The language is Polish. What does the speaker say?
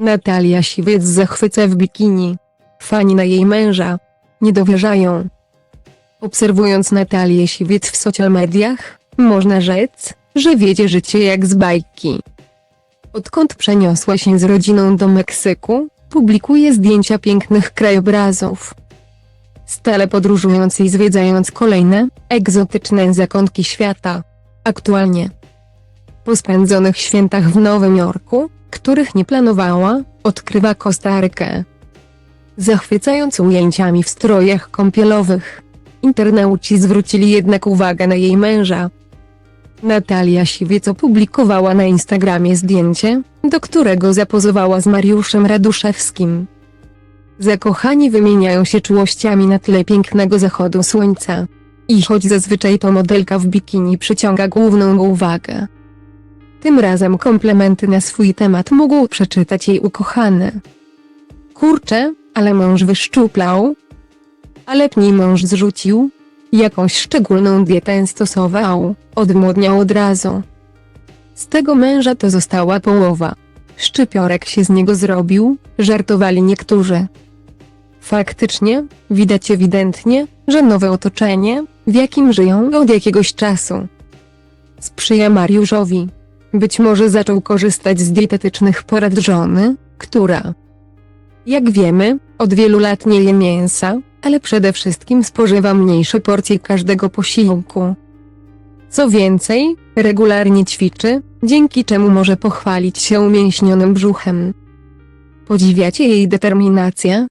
Natalia Siwiec zachwyca w bikini. Fani na jej męża. Nie dowierzają. Obserwując Natalię Siwiec w social mediach, można rzec, że wiedzie życie jak z bajki. Odkąd przeniosła się z rodziną do Meksyku, publikuje zdjęcia pięknych krajobrazów. Stale podróżując i zwiedzając kolejne, egzotyczne zakątki świata. Aktualnie. Po spędzonych świętach w Nowym Jorku, których nie planowała, odkrywa Kostarykę. Zachwycając ujęciami w strojach kąpielowych. Internauci zwrócili jednak uwagę na jej męża. Natalia Siwiec opublikowała na Instagramie zdjęcie, do którego zapozowała z Mariuszem Raduszewskim. Zakochani wymieniają się czułościami na tle pięknego zachodu słońca. I choć zazwyczaj to modelka w bikini przyciąga główną uwagę. Tym razem komplementy na swój temat mógł przeczytać jej ukochany. Kurczę, ale mąż wyszczuplał. Ale pni mąż zrzucił. Jakąś szczególną dietę stosował, odmłodniał od razu. Z tego męża to została połowa. Szczypiorek się z niego zrobił, żartowali niektórzy. Faktycznie, widać ewidentnie, że nowe otoczenie, w jakim żyją od jakiegoś czasu, sprzyja Mariuszowi. Być może zaczął korzystać z dietetycznych porad żony, która, jak wiemy, od wielu lat nie je mięsa, ale przede wszystkim spożywa mniejsze porcje każdego posiłku. Co więcej, regularnie ćwiczy, dzięki czemu może pochwalić się umięśnionym brzuchem. Podziwiacie jej determinację?